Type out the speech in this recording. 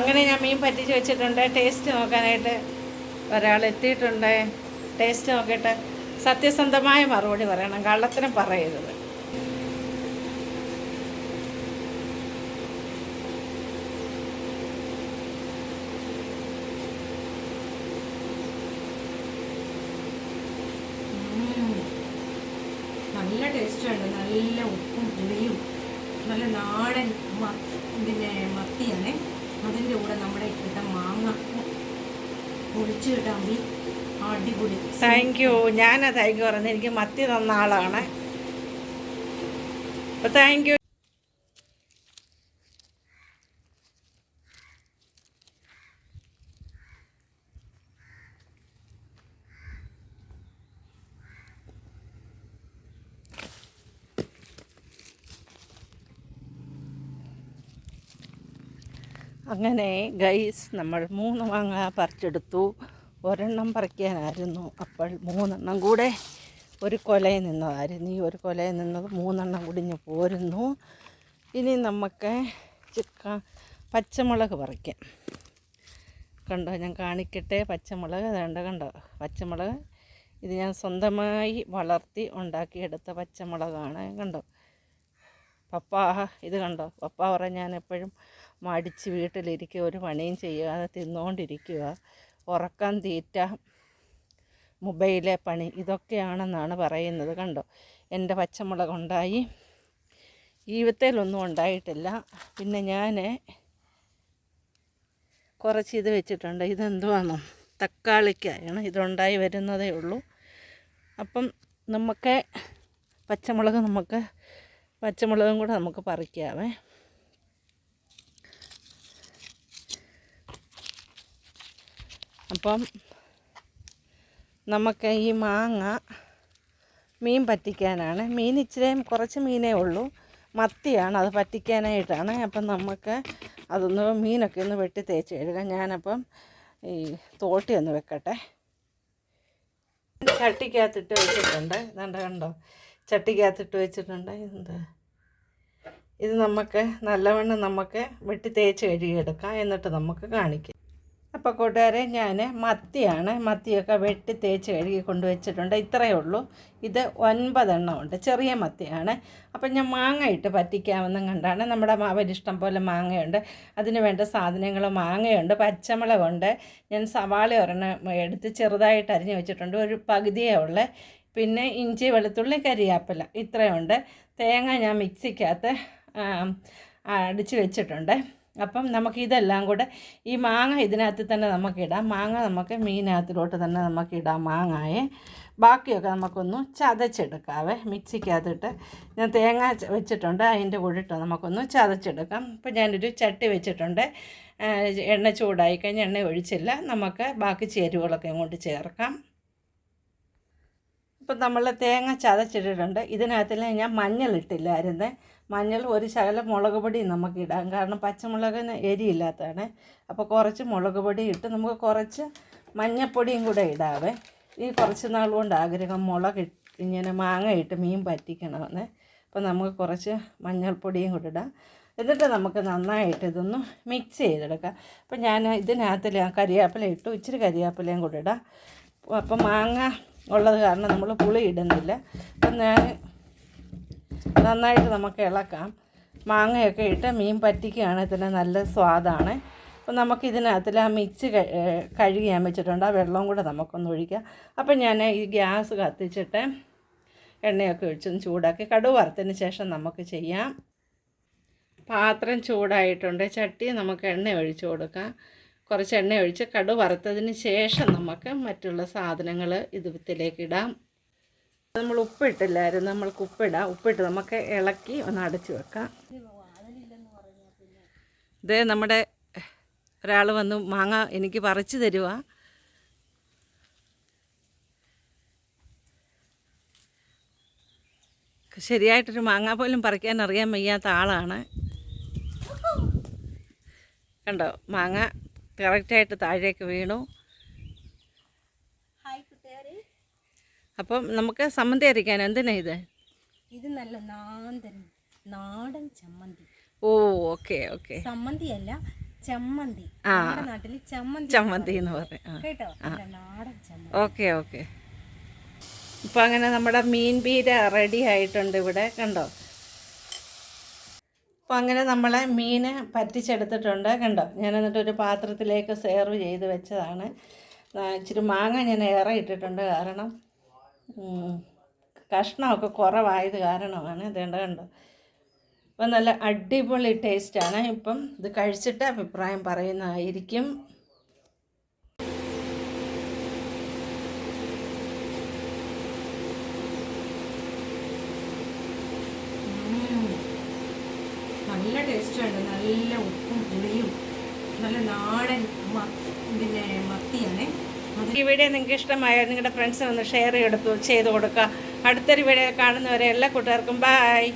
അങ്ങനെ ഞാൻ മീൻ പറ്റിച്ച് വെച്ചിട്ടുണ്ട്. ടേസ്റ്റ് നോക്കാനായിട്ട് ഒരാൾ എത്തിയിട്ടുണ്ട്. ടേസ്റ്റ് നോക്കിയിട്ട് സത്യസന്ധമായ മറുപടി പറയണം. കള്ളത്തിനും പറയരുത്. നല്ല ടേസ്റ്റുണ്ട് നല്ല ഉപ്പും പുളിയും. നല്ല നാടൻ പിന്നെ മത്തിയാണ്. അതിന്റെ കൂടെ നമ്മുടെ ഇപ്പോഴത്തെ മാങ്ങ പൊളിച്ച് കിട്ടാൻ അടിപൊളി. താങ്ക് യു ഞാനാ താങ്ക് യു പറഞ്ഞത്. എനിക്ക് മത്തി തന്ന ആളാണ്. അപ്പോൾ താങ്ക് യു അങ്ങനെ ഗൈസ് നമ്മൾ മൂന്ന് മാങ്ങ പറിച്ചെടുത്തു. ഒരെണ്ണം പറിക്കാനായിരുന്നു. അപ്പോൾ മൂന്നെണ്ണം കൂടെ ഒരു കൊലയിൽ നിന്നതായിരുന്നു. ഈ ഒരു കൊലയിൽ നിന്നത് മൂന്നെണ്ണം കുടിഞ്ഞ് പോരുന്നു. ഇനി നമുക്ക് ചിക്ക പച്ചമുളക് പറിക്കാം. കണ്ടോ? ഞാൻ കാണിക്കട്ടെ പച്ചമുളക്. വേണ്ട കണ്ടോ? പച്ചമുളക്. ഇത് ഞാൻ സ്വന്തമായി വളർത്തി ഉണ്ടാക്കിയെടുത്ത പച്ചമുളകാണ്. കണ്ടോ? പപ്പ ഇത് കണ്ടോ? പപ്പ പറഞ്ഞ ഞാൻ എപ്പോഴും മടിച്ച് വീട്ടിലിരിക്കുക ഒരു പണിയും ചെയ്യാതെ തിന്നുകൊണ്ടിരിക്കുക ഉറക്കം തീറ്റ മൊബൈലെ പണി ഇതൊക്കെയാണെന്നാണ് പറയുന്നത്. കണ്ടോ? എന്റെ പച്ചമുളക് ഉണ്ടായി ജീവിതത്തിലൊന്നും ഉണ്ടായിട്ടില്ല. പിന്നെ ഞാൻ കുറച്ച് ഇത് വെച്ചിട്ടുണ്ട്. ഇതെന്തുവാണോ തക്കാളിക്കായാണ്. ഇതുണ്ടായി വരുന്നതേ ഉള്ളൂ. അപ്പം നമുക്ക് പച്ചമുളക് നമുക്ക് പച്ചമുളകും കൂടെ നമുക്ക് പറിക്കാമേ അപ്പം നമുക്ക് ഈ മാങ്ങ മീൻ പറ്റിക്കാനാണ്. മീൻ ഇച്ചിരി കുറച്ച് മീനേ ഉള്ളൂ. മത്തിയാണ് അത് പറ്റിക്കാനായിട്ടാണ്. അപ്പം നമുക്ക് അതൊന്ന് മീനൊക്കെ ഒന്ന് വെട്ടി തേച്ച് കഴുകാം ഞാനപ്പം ഈ തോട്ടി ഒന്ന് വെക്കട്ടെ. ചട്ടിക്കകത്തിട്ട് വെച്ചിട്ടുണ്ട്. കണ്ടോ കണ്ടോ? ചട്ടിക്കകത്തിട്ട് വെച്ചിട്ടുണ്ട്. എന്താ? ഇത് നമുക്ക് നല്ലവണ്ണം നമുക്ക് വെട്ടി തേച്ച് കഴുകിയെടുക്കാം. എന്നിട്ട് നമുക്ക് കാണിക്കാം. അപ്പോൾ കൂട്ടുകാരെ ഞാൻ മത്തിയാണ്. മത്തിയൊക്കെ വെട്ടി തേച്ച് കഴുകി കൊണ്ടുവച്ചിട്ടുണ്ട് ഇത്രയേ ഉള്ളൂ. ഇത് ഒൻപതെണ്ണം ഉണ്ട്. ചെറിയ മത്തിയാണ്. അപ്പം ഞാൻ മാങ്ങ ഇട്ട് പറ്റിക്കാമെന്നും കണ്ടാണ്. നമ്മുടെ മാവരിഷ്ടം പോലെ മാങ്ങയുണ്ട്. അതിന് വേണ്ട സാധനങ്ങൾ മാങ്ങയുണ്ട് പച്ചമുളകുണ്ട്. ഞാൻ സവാള ഒരെണ്ണം എടുത്ത് ചെറുതായിട്ട് അരിഞ്ഞു വെച്ചിട്ടുണ്ട്. ഒരു പകുതിയേ ഉള്ളേ. പിന്നെ ഇഞ്ചി വെളുത്തുള്ളി കരിയാപ്പില ഇത്രയുണ്ട്. തേങ്ങ ഞാൻ മിക്സിക്കകത്ത് അടിച്ചു വെച്ചിട്ടുണ്ട്. അപ്പം നമുക്ക് ഇതെല്ലാം കൂടെ ഈ മാങ്ങ ഇതിനകത്ത് തന്നെ നമുക്കിടാം മാങ്ങ നമുക്ക് മീനകത്തിലോട്ട് തന്നെ നമുക്കിടാം മാങ്ങയെ. ബാക്കിയൊക്കെ നമുക്കൊന്ന് ചതച്ചെടുക്കാവേ. മിക്സിക്കകത്തിട്ട് ഞാൻ തേങ്ങ വെച്ചിട്ടുണ്ട്. അതിന്റെ കൂടിയിട്ട് നമുക്കൊന്ന് ചതച്ചെടുക്കാം. ഇപ്പം ഞാനൊരു ചട്ടി വെച്ചിട്ടുണ്ട്. എണ്ണ ചൂടായി കഴിഞ്ഞാൽ എണ്ണ ഒഴിച്ചില്ല. നമുക്ക് ബാക്കി ചേരുവകളൊക്കെ ഇങ്ങോട്ട് ചേർക്കാം. ഇപ്പം നമ്മൾ തേങ്ങ ചതച്ചിട്ടിട്ടുണ്ട്. ഇതിനകത്തിൽ ഞാൻ മഞ്ഞൾ ഇട്ടില്ലായിരുന്നു മഞ്ഞൾ ഒരു ശകലം മുളക് പൊടി നമുക്ക് ഇടാം. കാരണം പച്ചമുളകിന് എരിയില്ലാത്തതാണ്. അപ്പോൾ കുറച്ച് മുളക് പൊടി ഇട്ട് നമുക്ക് കുറച്ച് മഞ്ഞപ്പൊടിയും കൂടെ ഇടാവേ. ഈ കുറച്ച് നാൾ കൊണ്ട് ആഗ്രഹം മുളക് ഇങ്ങനെ മാങ്ങ ഇട്ട് മീൻ പറ്റിക്കണമെന്ന്. അപ്പോൾ നമുക്ക് കുറച്ച് മഞ്ഞൾപ്പൊടിയും കൂടെ ഇടാം. എന്നിട്ട് നമുക്ക് നന്നായിട്ട് ഇതൊന്ന് മിക്സ് ചെയ്തെടുക്കാം. അപ്പോൾ ഞാൻ ഇതിനകത്തിൽ കറിവേപ്പില ഇട്ടു. ഇച്ചിരി കറിവേപ്പിലയും കൂടെ ഇടാം. അപ്പം മാങ്ങ ഉള്ളത് കാരണം നമ്മൾ പുളി ഇടുന്നില്ല. അപ്പം ഞാൻ നന്നായിട്ട് നമുക്ക് ഇളക്കാം. മാങ്ങയൊക്കെ ഇട്ട് മീൻ പറ്റിക്കുകയാണെങ്കിൽ തന്നെ നല്ല സ്വാദാണ്. അപ്പം നമുക്ക് ഇതിനകത്തിൽ ആ മിച്ച് കഴുകി ഞാൻ വെച്ചിട്ടുണ്ട്. ആ വെള്ളവും കൂടെ നമുക്കൊന്ന് ഒഴിക്കാം. അപ്പം ഞാൻ ഈ ഗ്യാസ് കത്തിച്ചിട്ട് എണ്ണയൊക്കെ ഒഴിച്ചൊന്ന് ചൂടാക്കി കടുവ് വറുത്തതിന് ശേഷം നമുക്ക് ചെയ്യാം. പാത്രം ചൂടായിട്ടുണ്ട്. ചട്ടി നമുക്ക് എണ്ണ ഒഴിച്ചു കൊടുക്കാം. കുറച്ച് എണ്ണ ഒഴിച്ച് കടു വറുത്തതിന് ശേഷം നമുക്ക് മറ്റുള്ള സാധനങ്ങൾ ഇതിലേക്ക് ഇടാം. നമ്മൾ ഉപ്പിട്ടില്ലായിരുന്നു. നമ്മൾക്ക് ഉപ്പിടാം. ഉപ്പിട്ട് നമുക്ക് ഇളക്കി ഒന്ന് അടച്ചു വെക്കാം. ഇത് നമ്മുടെ ഒരാൾ വന്ന്. മാങ്ങ എനിക്ക് പറിച്ചു തരുക ശരിയായിട്ടൊരു മാങ്ങ പോലും പറിക്കാൻ അറിയാൻ വയ്യാത്ത ആളാണ്. കണ്ടോ? മാങ്ങ കറക്റ്റായിട്ട് താഴേക്ക് വീണു. അപ്പം നമുക്ക് സമ്മന്തി അരിക്കാൻ എന്തിനാ ഇത്? ഇത് നല്ല നാന്തൻ നാടൻ ചമ്മന്തി. Oh okay okay. ചമ്മന്തി. അല്ല ചമ്മന്തി നാട്ടിൽ ചമ്മന്തി ചമ്മന്തി എന്ന് പറയും. കേട്ടോ? നല്ല നാടൻ ചമ്മന്തി. Okay okay. ഇപ്പം അങ്ങനെ നമ്മുടെ മീൻ പീര റെഡി ആയിട്ടുണ്ട് ഇവിടെ. കണ്ടോ? അപ്പോൾ അങ്ങനെ നമ്മളെ മീൻ പറ്റിച്ചെടുത്തിട്ടുണ്ട്. കണ്ടോ? ഞാൻ എന്നിട്ട് ഒരു പാത്രത്തിലേക്ക് സെർവ് ചെയ്ത് വെച്ചതാണ്. ഇച്ചിരി മാങ്ങ ഞാൻ ഏറെ ഇട്ടിട്ടുണ്ട് കാരണം കഷ്ണമൊക്കെ കുറവായത് കാരണമാണ്. ഇതേണ്ട കണ്ടോ? അപ്പം നല്ല അടിപൊളി ടേസ്റ്റാണ് ഇപ്പം ഇത് കഴിച്ചിട്ട് അഭിപ്രായം പറയുന്നതായിരിക്കും ഉം. നല്ല ടേസ്റ്റ് ഉണ്ട് നല്ല ഉപ്പും പുളിയും. നല്ല നാടൻ പിന്നെ മത്തിയാണ്. ഈ വീഡിയോ നിങ്ങൾക്ക് ഇഷ്ടമായോ നിങ്ങളുടെ ഫ്രണ്ട്സ് ഫ്രണ്ട്സിനൊന്ന് ഷെയർ ചെയ്തു ചെയ്ത് കൊടുക്കുക. അടുത്തൊരു വീഡിയോ കാണുന്നവരെ എല്ലാ കൂട്ടുകാർക്കും ബായ്